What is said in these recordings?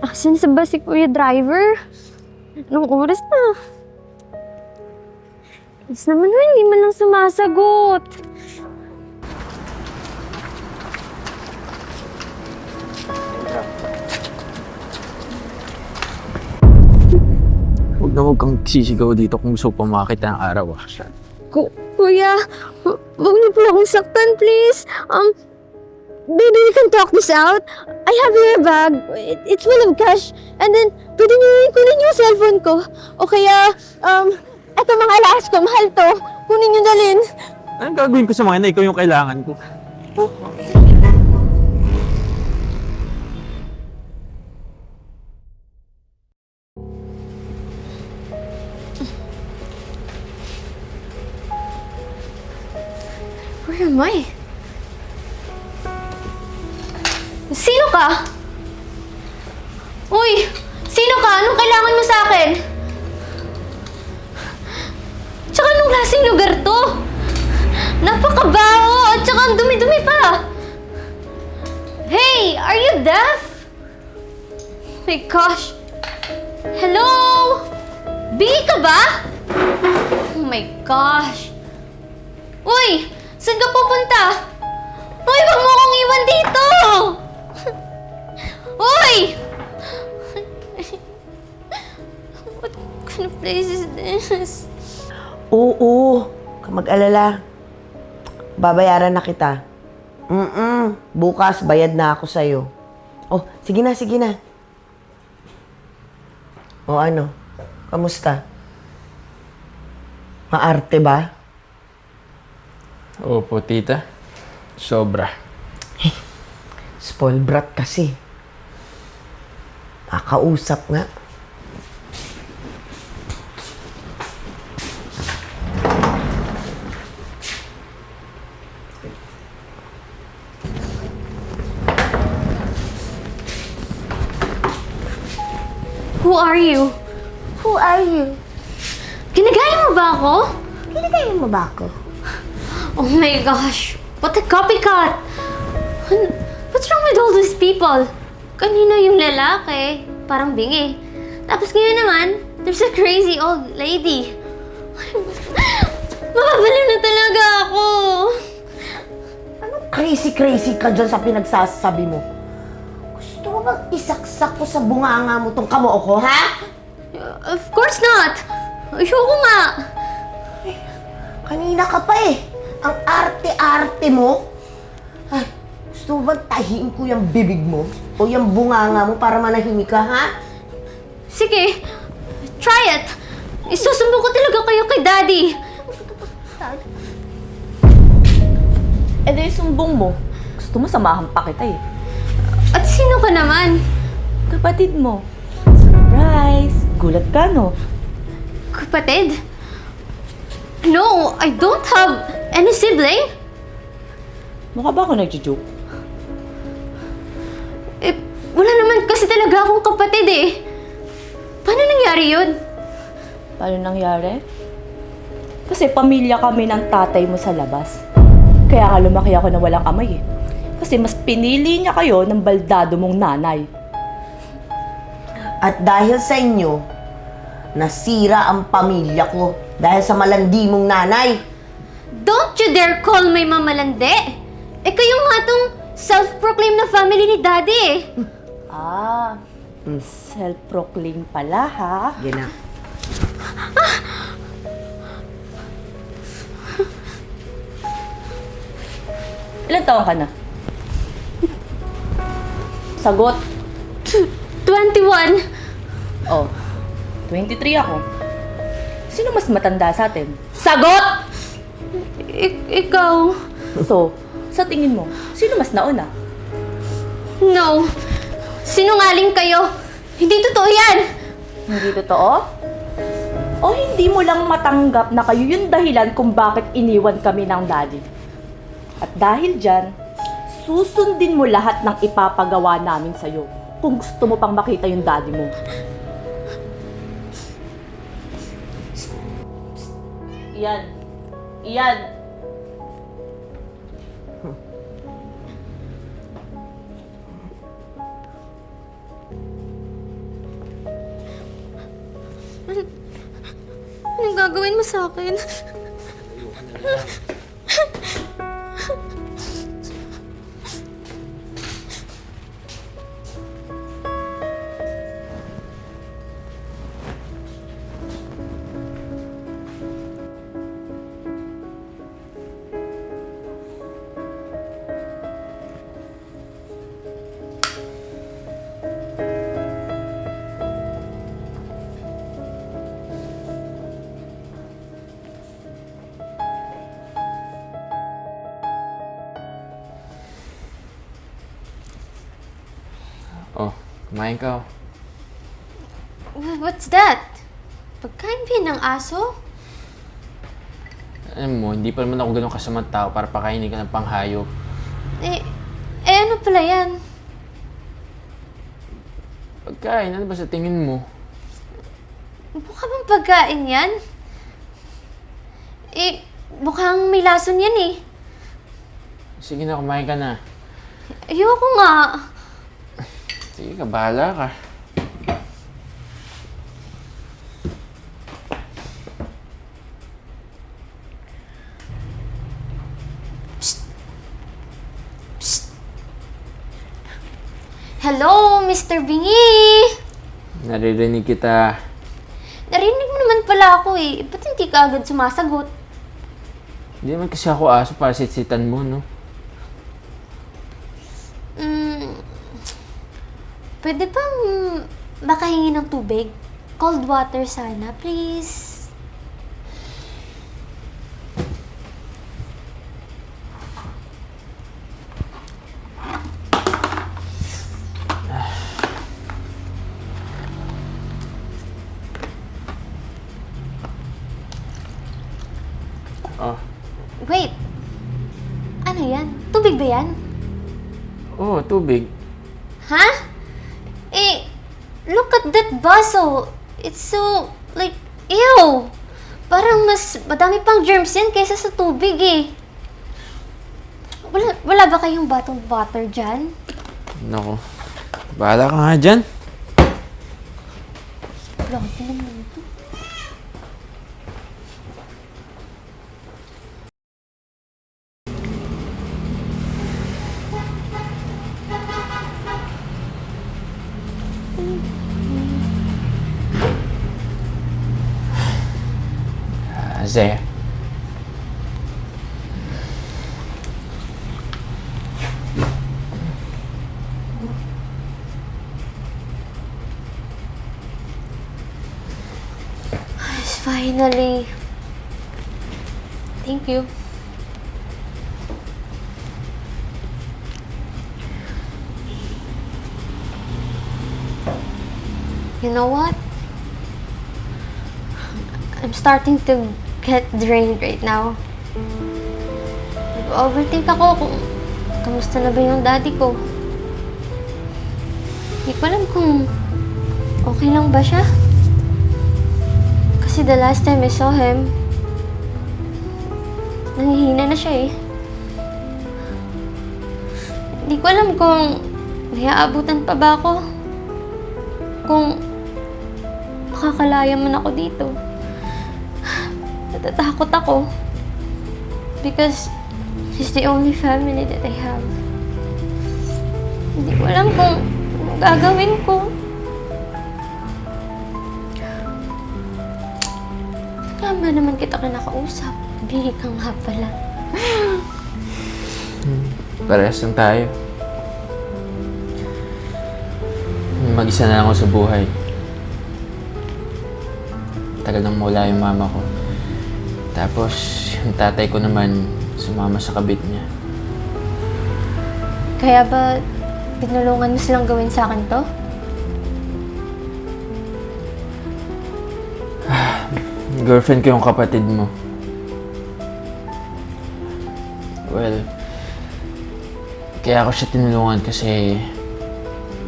Asan sa ba si Kuya Driver? Anong oras na? Yes naman na, hindi man lang sumasagot. Huwag na huwag kang sisigaw dito kung gusto pa makita ng araw ah. Ku Kuya, hu- huwag niyo po akong saktan, please. Um, baby, we can talk this out. I have your bag. It- it's full of cash. And then, pwede niyo rin kunin yung cellphone ko. O kaya, um, eto mga alas ko, mahal to. Kunin niyo dalhin. Anong gagawin ko sa mga na ikaw yung kailangan ko? Where am I? Sino ka? Uy! Sino ka? Anong kailangan mo sa akin? Tsaka anong klaseng lugar to? Napakabaho! At tsaka ang dumi-dumi pa! Hey! Are you deaf? My gosh! Hello? B ka ba? Oh my gosh! Uy! Saan ka pupunta? Uy, wag mo akong iwan dito! Uy! What kind of place is this? Oo, mag-alala. Babayaran na kita. Mm-mm, bukas bayad na ako sa'yo. Oh, sige na, sige na. O ano, kamusta? Maarte ba? Opo, tita. Sobra. Spoil brat kasi. Nakausap nga. Who are you? Who are you? Ginagaya mo ba ako? Kinagayin mo ba ako? Oh my gosh! What a copycat! Ano- What's wrong with all these people? Kanina yung lalaki, parang bingi. Tapos ngayon naman, there's a crazy old lady. Mababaliw na talaga ako. Anong crazy-crazy ka dyan sa pinagsasabi mo? Gusto mo bang isaksak ko sa bunganga mo tong kamoo ko, ha? Of course not! Ayoko nga! Kanina ka pa eh. Ang arte-arte mo. Ay, gusto bang tahiin ko yung bibig mo? O yung bunganga mo para manahimik ka, ha? Sige, try it! Isusumbong ko talaga kayo kay Daddy! Eh di sumbong mo. Gusto mo samahan pa kita eh. At sino ka naman? Kapatid mo. Surprise! Gulat ka no? Kapatid? No, I don't have any sibling. Mukha ba ako nagjo-joke? Wala naman kasi talaga akong kapatid eh. Paano nangyari yun? Paano nangyari? Kasi pamilya kami ng tatay mo sa labas. Kaya ka lumaki ako na walang amay eh. Kasi mas pinili niya kayo ng baldado mong nanay. At dahil sa inyo, nasira ang pamilya ko. Dahil sa malandi mong nanay. Don't you dare call my mama lande! Eh kayo nga tong self-proclaimed na family ni Daddy eh. Ah, self-proclaim pala ha? Yan na. Ilan taon ka na? Sagot. 21. Oh, 23 ako. Sino mas matanda sa atin? Sagot! I- ikaw. So, sa tingin mo, sino mas nauna? No. Sinungaling kayo. Hindi totoo yan. Hindi totoo? O hindi mo lang matanggap na kayo yung dahilan kung bakit iniwan kami ng daddy? At dahil dyan, susundin mo lahat ng ipapagawa namin sa'yo kung gusto mo pang makita yung daddy mo. Iyan. Iyan. Gagawin mo sa akin? Oh, kumain ka. oh. Wh- What's that? Pagkain ba ng aso? Alam mo, hindi pa naman ako ganun kasamang tao para pakainin ka ng panghayop. Eh, eh ano pala yan? Pagkain, ano ba sa tingin mo? Mukha bang pagkain yan? Eh, mukhang may lason yan eh. Sige na, kumain ka na. Ayoko nga. Sige ka, bahala ka. Hello, Mr. Bingi! Naririnig kita. Narinig mo naman pala ako eh. Ba't hindi ka agad sumasagot? Hindi naman kasi ako aso para sitsitan mo, no? Pwede bang makahingi ng tubig? Cold water sana, please. Oh. Wait. Ano yan? Tubig ba yan? Oh, tubig. Ha? Eh, look at that baso. It's so, like, ew. Parang mas madami pang germs yan kaysa sa tubig eh. Wala, wala ba kayong bottled water dyan? Nako. Bahala ka nga dyan. Laki naman ito. Ah, Zaya. Finally. Thank you. You know what? I'm starting to get drained right now. Nag-overthink ako kung kamusta na ba yung daddy ko. Hindi ko alam kung okay lang ba siya. Kasi the last time I saw him, nangihina na siya eh. Hindi ko alam kung may pa ba ako. Kung makakalaya man ako dito. Natatakot ako. Because he's the only family that I have. Hindi ko alam kung gagawin ko. Tama naman kita kinakausap. Bili ka nga pala. Parehas lang tayo. Mag-isa na lang ako sa buhay. Tagal nang mula yung mama ko. Tapos, yung tatay ko naman, sumama sa kabit niya. Kaya ba, pinulungan mo silang gawin sa akin to? Girlfriend ko yung kapatid mo. Well, kaya ako siya tinulungan kasi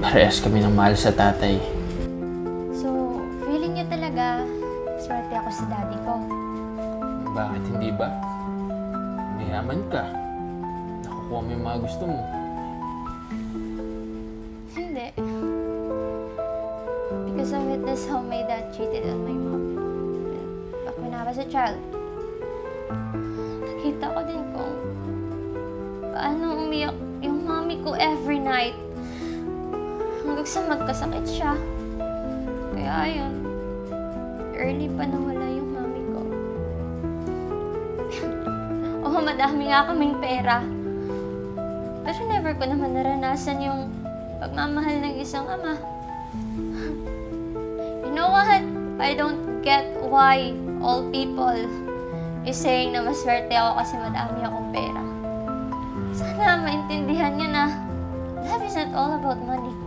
parehas kami ng mahal sa tatay. So, feeling niyo talaga, swerte ako sa daddy ko. Bakit hindi ba? Mayaman ka. Nakukuha mo yung mga gusto mo. Hindi. Because I witnessed how my dad cheated on my mom. Back when I was a child. Nakita ko din kung paano umiyak yung mommy ko every night. Hanggang sa magkasakit siya. Kaya ayun, early pa nawala yung madami nga kaming pera. Pero never ko naman naranasan yung pagmamahal ng isang ama. You know what? I don't get why all people is saying na maswerte ako kasi madami akong pera. Sana maintindihan nyo na love is not all about money.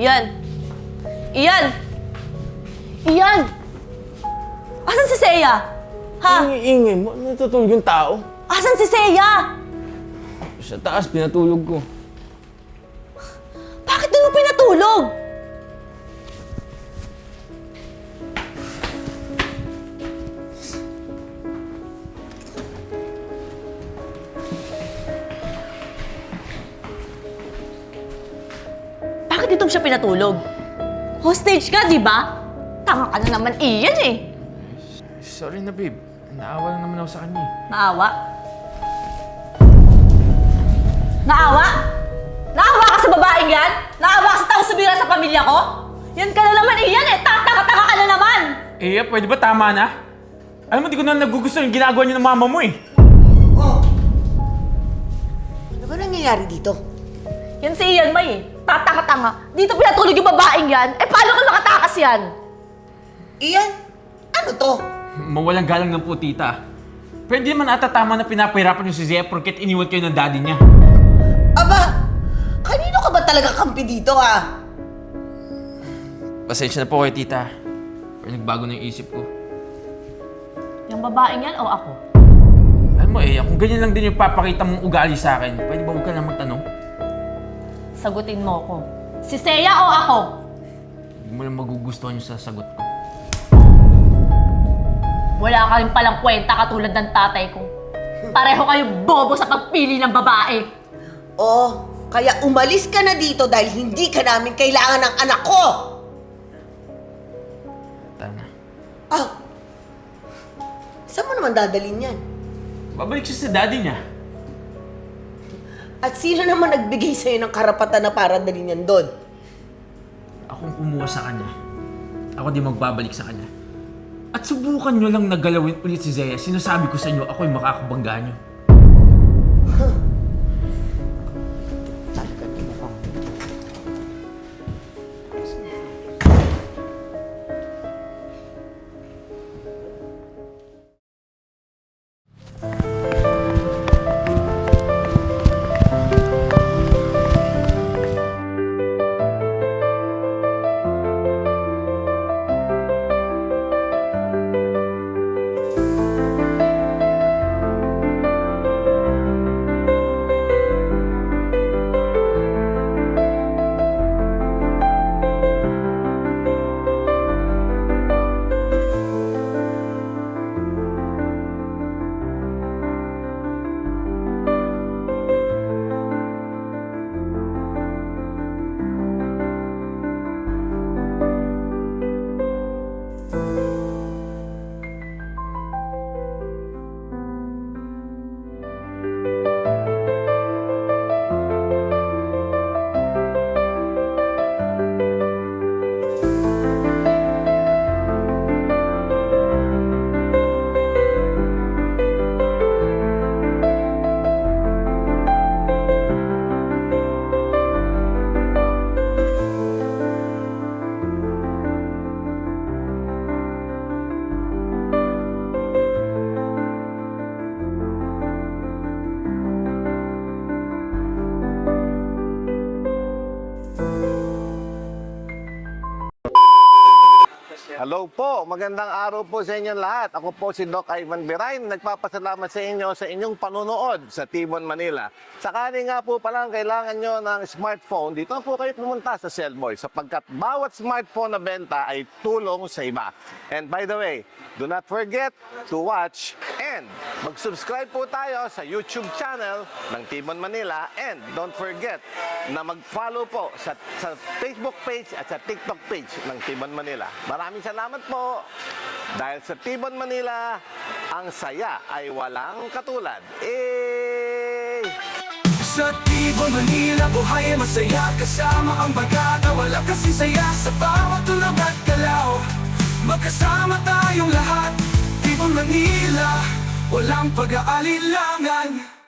Iyan! Iyan! Iyan! Asan si Seiya? Ha? Ingay mo, natutulog yung tao. Asan si Seiya? Sa taas, pinatulog ko. Bakit doon mo pinatulog? Siya pinatulog? Hostage ka, di ba? Tanga ka na naman iyan eh. Sorry na, babe. Naawa lang naman ako sa kanya. eh. Naawa? Naawa? Naawa ka sa babaeng yan? Naawa ka sa taong sumira sa pamilya ko? Yan ka na naman iyan eh! Tataka-taka ka na naman! Eh, pwede ba tama na? Alam mo, di ko na nagugustuhan yung ginagawa niyo ng mama mo eh. Oh! Ano ba nangyayari dito? Yan si Ian May eh. Tatanga-tanga. Dito pinatulog yung babaeng yan. Eh paano ka nakatakas yan? Iyan, ano to? Mawalang galang ng po, tita. Pwede naman ata tama na pinapahirapan niyo si Zia porket iniwan kayo ng daddy niya. Aba, kanino ka ba talaga kampi dito ah? Pasensya na po kayo, tita. Pero nagbago na yung isip ko. Yung babaeng yan o ako? Alam mo eh, kung ganyan lang din yung papakita mong ugali sa akin, pwede ba huwag ka na magtanong? Sagutin mo ko. Si Seiya o ako? Hindi mo lang magugustuhan yung sasagot ko. Wala ka rin palang kwenta katulad ng tatay ko. Pareho kayo bobo sa pagpili ng babae. Oh, kaya umalis ka na dito dahil hindi ka namin kailangan ng anak ko! Tana. Ah, saan mo naman dadalhin yan? Babalik siya sa daddy niya. At sino naman nagbigay sa'yo ng karapatan na para dalhin yan doon? Akong kumuha sa kanya. Ako di magbabalik sa kanya. At subukan nyo lang nagalawin ulit si Zaya. Sinasabi ko sa inyo, ako'y makakabangga nyo. Hello po, magandang araw po sa inyong lahat. Ako po si Doc Ivan Birain, nagpapasalamat sa inyo sa inyong panunood sa Tibon, Manila. Sakali nga po palang kailangan nyo ng smartphone, dito po kayo pumunta sa Cellboy sapagkat bawat smartphone na benta ay tulong sa iba. And by the way, do not forget to watch and mag-subscribe po tayo sa YouTube channel ng Tibon Manila and don't forget na mag-follow po sa, sa Facebook page at sa TikTok page ng Tibon Manila. Maraming salamat po. Dahil sa Tibon Manila, ang saya ay walang katulad. Eh! Sa Tibon, Manila, buhay ay masaya. Kasama ang bagata, wala kasi saya. Sa bawat tulog at galaw Magkasama tayong lahat. Tibon, Manila, walang pag-aalilangan